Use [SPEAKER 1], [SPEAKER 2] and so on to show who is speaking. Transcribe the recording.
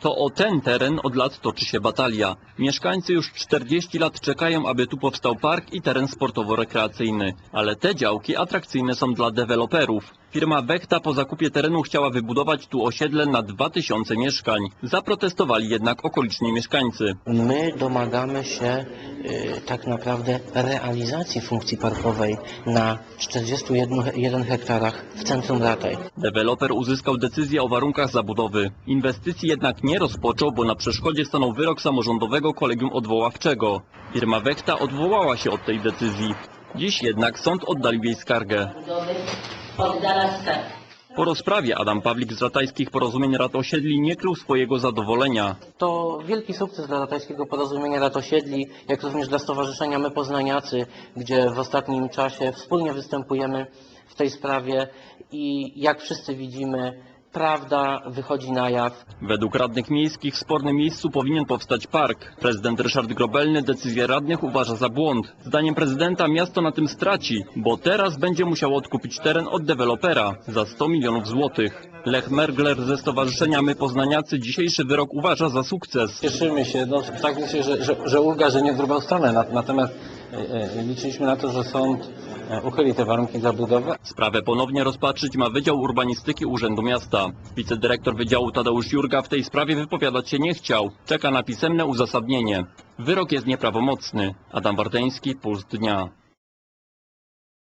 [SPEAKER 1] To o ten teren od lat toczy się batalia. Mieszkańcy już 40 lat czekają, aby tu powstał park i teren sportowo-rekreacyjny. Ale te działki atrakcyjne są dla deweloperów. Firma Bechta po zakupie terenu chciała wybudować tu osiedle na 2000 mieszkań. Zaprotestowali jednak okoliczni mieszkańcy.
[SPEAKER 2] My domagamy się y, tak naprawdę realizacji funkcji parkowej na 41 hektarach w centrum Ratej.
[SPEAKER 1] Deweloper uzyskał decyzję o warunkach zabudowy. Inwestycji jednak nie rozpoczął, bo na przeszkodzie stanął wyrok samorządowego kolegium odwoławczego. Firma Wechta odwołała się od tej decyzji. Dziś jednak sąd oddalił jej skargę.
[SPEAKER 3] Oddala.
[SPEAKER 1] Po rozprawie Adam Pawlik z Ratajskich Porozumień Rad Osiedli nie krył swojego zadowolenia.
[SPEAKER 2] To wielki sukces dla Ratajskiego Porozumienia Rad Osiedli, jak również dla Stowarzyszenia My Poznaniacy, gdzie w ostatnim czasie wspólnie występujemy w tej sprawie i jak wszyscy widzimy, prawda wychodzi na jaw.
[SPEAKER 1] Według radnych miejskich w spornym miejscu powinien powstać park. Prezydent Ryszard Grobelny decyzję radnych uważa za błąd. Zdaniem prezydenta miasto na tym straci, bo teraz będzie musiało odkupić teren od dewelopera za 100 milionów złotych. Lech Mergler ze Stowarzyszenia My Poznaniacy dzisiejszy wyrok uważa za sukces.
[SPEAKER 4] Cieszymy się, no tak myślę, że, że, że ulga, że nie w drugą stronę, Nat- natomiast liczyliśmy na to, że sąd e, uchyli te warunki zabudowy,
[SPEAKER 1] Sprawę ponownie rozpatrzyć ma Wydział Urbanistyki Urzędu Miasta. Wicedyrektor Wydziału Tadeusz Jurga w tej sprawie wypowiadać się nie chciał. Czeka na pisemne uzasadnienie. Wyrok jest nieprawomocny. Adam Warteński, Puls Dnia.